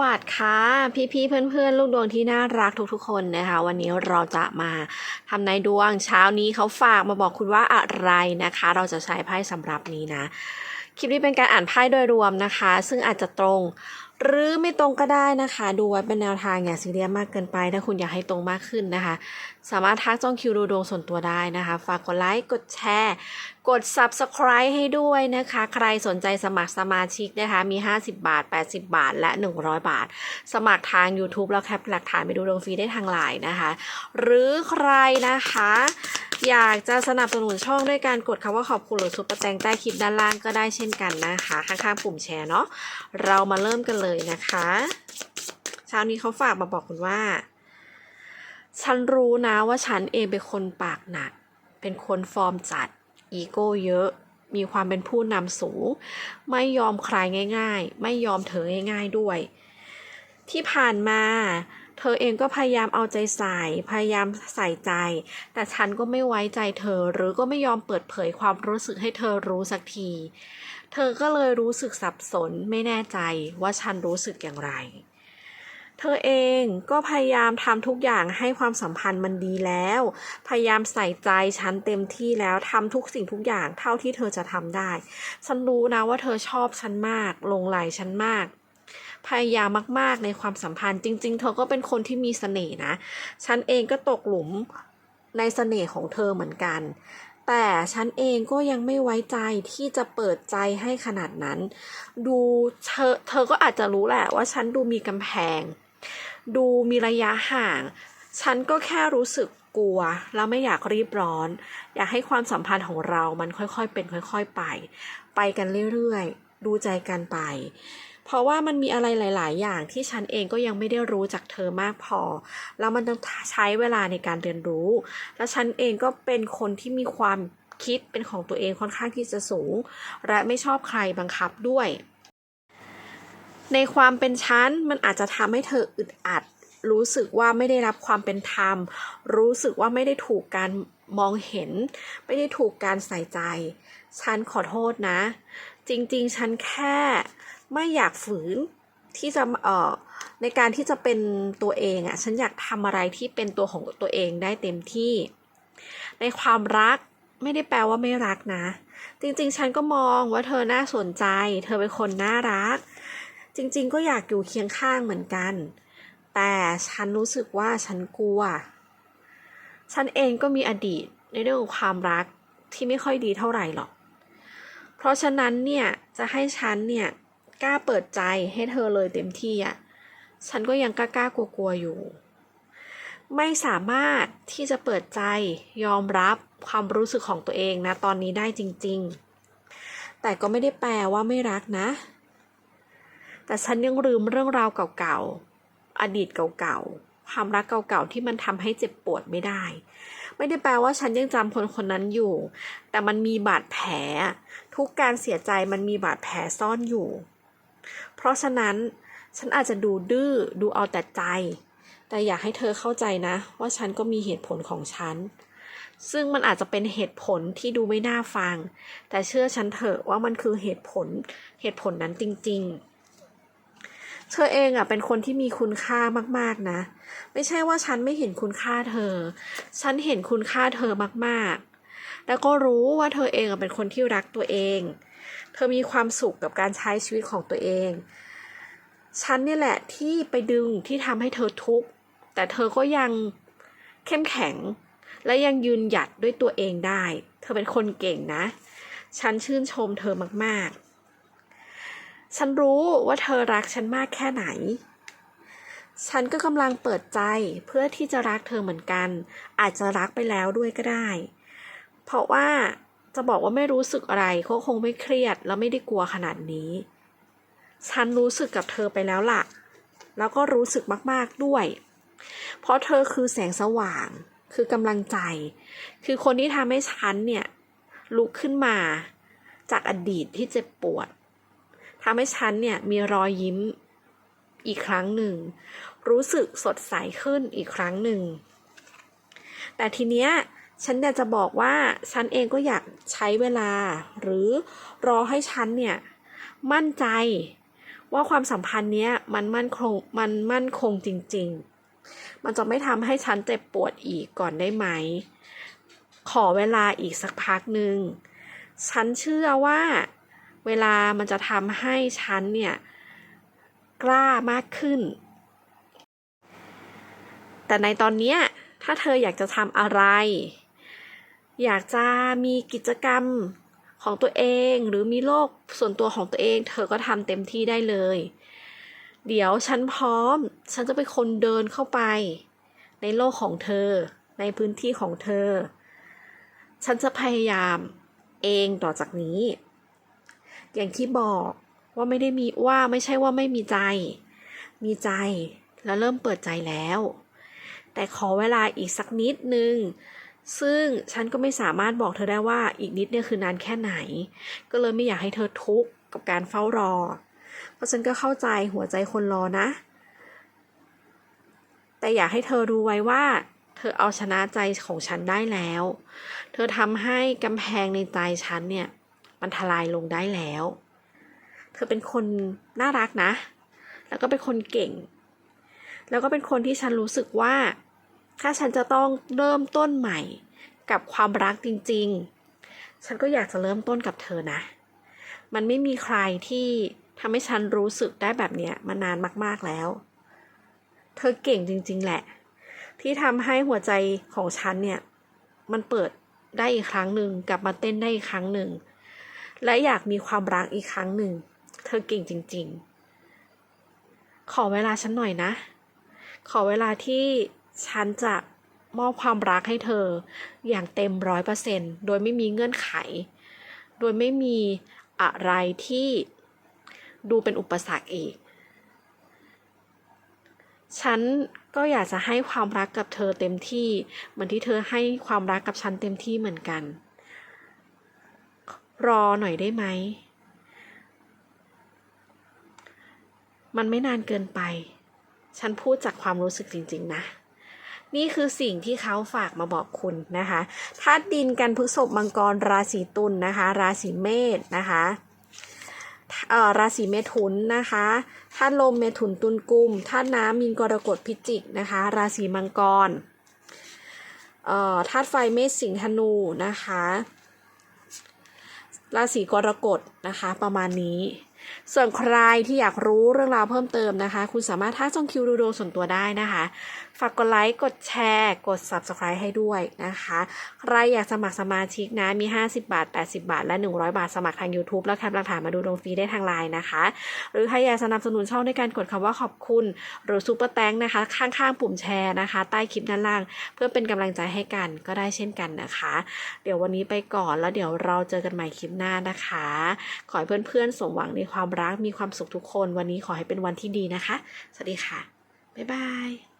วัสดีค่ะ พี่ๆเพื่อนๆ ลูกดวงที่น่ารักทุกๆ คนนะคะ วันนี้เราจะมาทำนายดวงเช้านี้เขาฝากมาบอกคุณว่าอะไรนะคะ เราจะใช้ไพ่สำหรับนี้นะ คลิปนี้เป็นการอ่านไพ่โดยรวมนะคะ ซึ่งอาจจะตรง หรือไม่ตรงก็ได้นะคะ ดูไว้เป็นแนวทางอย่าซีเรียสมากเกินไป ถ้าคุณอยากให้ตรงมากขึ้นนะคะ สามารถทักจ้องคิวดูดวงส่วนตัวได้นะคะ ฝากกดไลค์ กดแชร์ กด subscribe ให้ด้วยนะคะ ใครสนใจสมัครสมาชิกนะคะ มี 50 บาท 80 บาท และ 100 บาท สมัครทาง YouTube แล้วแคปหลักฐานไปดูดวงฟรีได้ทางไลน์นะคะ หรือใครนะคะ อยากจะสนับสนุนช่องด้วยการกดคำว่าขอบคุณหรือซุปเปอร์แตงใต้คลิปด้านล่างก็ได้เช่นกันนะคะ ข้างๆปุ่มแชร์เนาะเรามาเริ่มกันเลยนะคะเช้านี้เขาฝากมาบอกคุณว่า ฉันรู้นะว่าฉันเองเป็นคนปากหนัก เป็นคนฟอร์มจัดอีโก้เยอะ มีความเป็นผู้นำสูง ไม่ยอมใครง่าย ๆ ไม่ยอมเธอง่าย ๆด้วย ที่ผ่านมา เธอเองก็พยายามเอาใจใส่ พยายามใส่ใจ แต่ฉันก็ไม่ไว้ใจเธอ หรือก็ไม่ยอมเปิดเผยความรู้สึกให้เธอรู้สักที เธอก็เลยรู้สึกสับสนไม่แน่ใจว่าฉันรู้สึกอย่างไร เธอเองก็พยายามทำทุกอย่างให้ความสัมพันธ์มันดีแล้ว พยายามใส่ใจฉันเต็มที่แล้วทำทุกสิ่งทุกอย่างเท่าที่เธอจะทำได้ ฉันรู้นะว่าเธอชอบฉันมากหลงไหลฉันมาก พยายามมาก ๆ ในความสัมพันธ์ จริง ๆ เธอก็เป็นคนที่มีเสน่ห์นะ ฉันเองก็ตกหลุมในเสน่ห์ของเธอเหมือนกัน แต่ฉันเองก็ยังไม่ไว้ใจที่จะเปิดใจให้ขนาดนั้น ดูเธอเธอก็อาจจะรู้แหละว่าฉันดูมีกำแพง ดูมีระยะห่าง ฉันก็แค่รู้สึกกลัวแล้วไม่อยากรีบร้อน อยากให้ความสัมพันธ์ของเรามันค่อยๆเป็นค่อย ๆ ไป ไปกันเรื่อยๆ ดูใจกันไป เพราะว่ามันมีอะไรหลาย ๆ อย่างที่ฉันเองก็ยังไม่ได้รู้จากเธอมากพอ แล้วมันต้องใช้เวลาในการเรียนรู้ แล้วฉันเองก็เป็นคนที่มีความคิดเป็นของตัวเองค่อนข้างที่จะสูง และไม่ชอบใครบังคับด้วย ในความเป็นฉันมันอาจจะทำให้เธออึดอัด รู้สึกว่าไม่ได้รับความเป็นธรรม รู้สึกว่าไม่ได้ถูกการมองเห็น ไม่ได้ถูกการใส่ใจ ฉันขอโทษนะ จริง ๆ ฉันแค่ ไม่อยากฝืนที่จะเอ่อในการที่จะเป็นตัวเองอะ่ะฉันอยากทำอะไรที่เป็นตัวของตัวเองได้เต็มที่ ในความรักไม่ได้แปลว่าไม่รักนะ จริงๆ ฉันก็มองว่าเธอน่าสนใจ เธอเป็นคนน่ารัก จริงๆ ก็อยากอยู่เคียงข้างเหมือนกัน แต่ฉันรู้สึกว่าฉันกลัว ฉันเองก็มีอดีตในเรื่องของความรักที่ไม่ค่อยดีเท่าไหร่หรอก เพราะฉะนั้นเนี่ยจะให้ฉันเนี่ย กล้าเปิดใจให้เธอเลยเต็มที่อะฉันก็ยังกล้าๆกลัวๆอยู่ ไม่สามารถที่จะเปิดใจยอมรับความรู้สึกของตัวเองนะตอนนี้ได้จริง ๆ แต่ก็ไม่ได้แปลว่าไม่รักนะ แต่ฉันยังลืมเรื่องราวเก่าๆ อดีตเก่าๆ ความรักเก่าๆ ที่มันทำให้เจ็บปวดไม่ได้ ไม่ได้แปลว่าฉันยังจำคนคนนั้นอยู่ แต่มันมีบาดแผล ทุกการเสียใจมันมีบาดแผลซ่อนอยู่ เพราะฉะนั้นฉันอาจจะดูดื้อดูเอาแต่ใจ แต่อยากให้เธอเข้าใจนะ ว่าฉันก็มีเหตุผลของฉัน ซึ่งมันอาจจะเป็นเหตุผลที่ดูไม่น่าฟัง แต่เชื่อฉันเถอะว่ามันคือเหตุผลเหตุผลนั้นจริง ๆเธอเองอะเป็นคนที่มีคุณค่ามากๆนะ ไม่ใช่ว่าฉันไม่เห็นคุณค่าเธอ ฉันเห็นคุณค่าเธอมากๆ แล้วก็รู้ว่าเธอเองอะเป็นคนที่รักตัวเอง เธอมีความสุขกับการใช้ชีวิตของตัวเอง ฉันเนี่ยแหละที่ไปดึงที่ทำให้เธอทุกข์ แต่เธอก็ยังเข้มแข็ง และยังยืนหยัดด้วยตัวเองได้ เธอเป็นคนเก่งนะ ฉันชื่นชมเธอมาก ๆ ฉันรู้ว่าเธอรักฉันมากแค่ไหนฉันก็กำลังเปิดใจเพื่อที่จะรักเธอเหมือนกัน อาจจะรักไปแล้วด้วยก็ได้ เพราะว่า จะบอกว่าไม่รู้สึกอะไรก็คงไม่เครียด แล้วไม่ได้กลัวขนาดนี้ ฉันรู้สึกกับเธอไปแล้วล่ะ แล้วก็รู้สึกมากๆด้วย เพราะเธอคือแสงสว่าง คือกำลังใจ คือคนที่ทำให้ฉันเนี่ย ลุกขึ้นมาจากอดีตที่เจ็บปวดทำให้ฉันเนี่ยมีรอยยิ้มอีกครั้งหนึ่ง รู้สึกสดใสขึ้นอีกครั้งหนึ่ง แต่ทีเนี้ย ฉันอยากจะบอกว่าฉันเองก็อยากใช้เวลา หรือรอให้ฉันเนี่ยมั่นใจว่าความสัมพันธ์เนี้ยมันมั่นคงมันมั่นคงจริง ๆ มันจะไม่ทำให้ฉันเจ็บปวดอีกก่อนได้ไหม ขอเวลาอีกสักพักหนึ่งฉันเชื่อว่าเวลามันจะทำให้ฉันเนี่ยกล้ามากขึ้น แต่ในตอนเนี้ยถ้าเธออยากจะทำอะไร อยากจะมีกิจกรรมของตัวเองหรือมีโลกส่วนตัวของตัวเอง เธอก็ทำเต็มที่ได้เลย เดี๋ยวฉันพร้อม ฉันจะเป็นคนเดินเข้าไป ในโลกของเธอ ในพื้นที่ของเธอ ฉันจะพยายามเองต่อจากนี้ อย่างที่บอกว่าไม่ได้มีว่าไม่ใช่ว่าไม่มีใจ มีใจแล้วเริ่มเปิดใจแล้ว แต่ขอเวลาอีกสักนิดนึง ซึ่งฉันก็ไม่สามารถบอกเธอได้ว่าอีกนิดเนี่ยคือนานแค่ไหน ก็เลยไม่อยากให้เธอทุกข์กับการเฝ้ารอ เพราะฉันก็เข้าใจหัวใจคนรอนะ แต่อยากให้เธอรู้ไว้ว่า เธอเอาชนะใจของฉันได้แล้ว เธอทำให้กำแพงในใจฉันเนี่ย มันทลายลงได้แล้ว เธอเป็นคนน่ารักนะ แล้วก็เป็นคนเก่ง แล้วก็เป็นคนที่ฉันรู้สึกว่า ถ้าฉันจะต้องเริ่มต้นใหม่กับความรักจริง ๆ ฉันก็อยากจะเริ่มต้นกับเธอนะ มันไม่มีใครที่ทำให้ฉันรู้สึกได้แบบเนี้ยมานานมากๆแล้ว เธอเก่งจริง ๆ แหละ ที่ทำให้หัวใจของฉันเนี่ย มันเปิดได้อีกครั้งหนึ่งกลับมาเต้นได้อีกครั้งหนึ่ง และอยากมีความรักอีกครั้งหนึ่ง เธอเก่งจริง ๆ ขอเวลาฉันหน่อยนะ ขอเวลาที่ ฉันจะมอบความรักให้เธออย่างเต็มร้อยเปอร์เซ็นโดยไม่มีเงื่อนไข โดยไม่มีอะไรที่ดูเป็นอุปสรรคอีก ฉันก็อยากจะให้ความรักกับเธอเต็มที่ เหมือนที่เธอให้ความรักกับฉันเต็มที่เหมือนกัน รอหน่อยได้ไหม มันไม่นานเกินไป ฉันพูดจากความรู้สึกจริง ๆ นะ นี่คือสิ่งที่เขาฝากมาบอกคุณนะคะธาตุดินกันพฤษภมังกรราศีตุลนนะคะ ราศีเมษนะคะราศีเมถุนนะคะธาตุลมเมถุนตุลกุมธาตุน้ำมีนกรกฎพิจิกนะคะ ราศีมังกรเอ่อธาตุไฟเมษสิงห์ธนูนะคะ ราศีกรกฎนะคะประมาณนี้ ส่วนใครที่อยากรู้เรื่องราวเพิ่มเติมนะคะ คุณสามารถทักจองคิวดูดวงส่วนตัวได้นะคะ ฝากกดไลค์ กดแชร์ กด subscribe ให้ด้วยนะคะ ใครอยากสมัครสมาชิกนะ มี 50 บาท 80 บาท และ 100 บาท สมัครทาง YouTube แล้วแคปหลักฐานมาดูดวงฟรีได้ทางไลน์นะคะ หรือใครอยากสนับสนุนช่องในการกดคำว่าขอบคุณ หรือซูเปอร์แตงนะคะ ข้างๆ ปุ่มแชร์นะคะ ใต้คลิปด้านล่าง เพื่อเป็นกำลังใจให้กันก็ได้เช่นกันนะคะ เดี๋ยววันนี้ไปก่อนแล้วเดี๋ยวเราเจอกันใหม่คลิปหน้านะคะ ขอให้เพื่อนๆสมหวังในความรักมีความสุขทุกคน วันนี้ขอให้เป็นวันที่ดีนะคะ สวัสดีค่ะ บ๊ายบาย